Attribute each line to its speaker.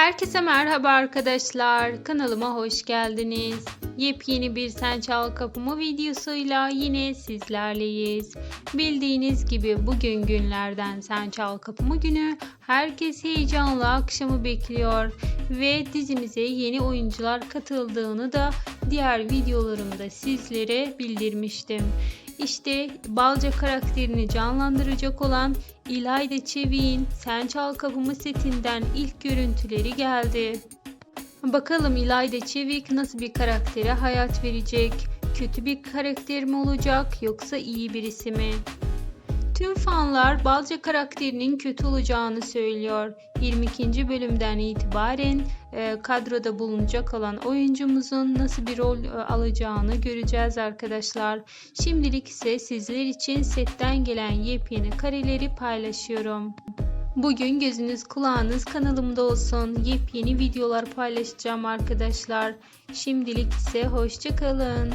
Speaker 1: Herkese merhaba arkadaşlar. Kanalıma hoş geldiniz. Yepyeni bir Sen Çal Kapımı videosuyla yine sizlerleyiz. Bildiğiniz gibi bugün günlerden Sen Çal Kapımı günü herkes heyecanla akşamı bekliyor ve dizimize yeni oyuncular katıldığını da diğer videolarımda sizlere bildirmiştim. İşte Balca karakterini canlandıracak olan İlayda Çevik'in Sen Çal Kapımı setinden ilk görüntüleri geldi. Bakalım İlayda Çevik nasıl bir karaktere hayat verecek? Kötü bir karakter mi olacak yoksa iyi birisi mi? Tüm fanlar Balca karakterinin kötü olacağını söylüyor. 22. bölümden itibaren e, kadroda bulunacak olan oyuncumuzun nasıl bir rol e, alacağını göreceğiz arkadaşlar. Şimdilik ise sizler için setten gelen yepyeni kareleri paylaşıyorum. Bugün gözünüz kulağınız kanalımda olsun. Yepyeni videolar paylaşacağım arkadaşlar. Şimdilik ise hoşçakalın.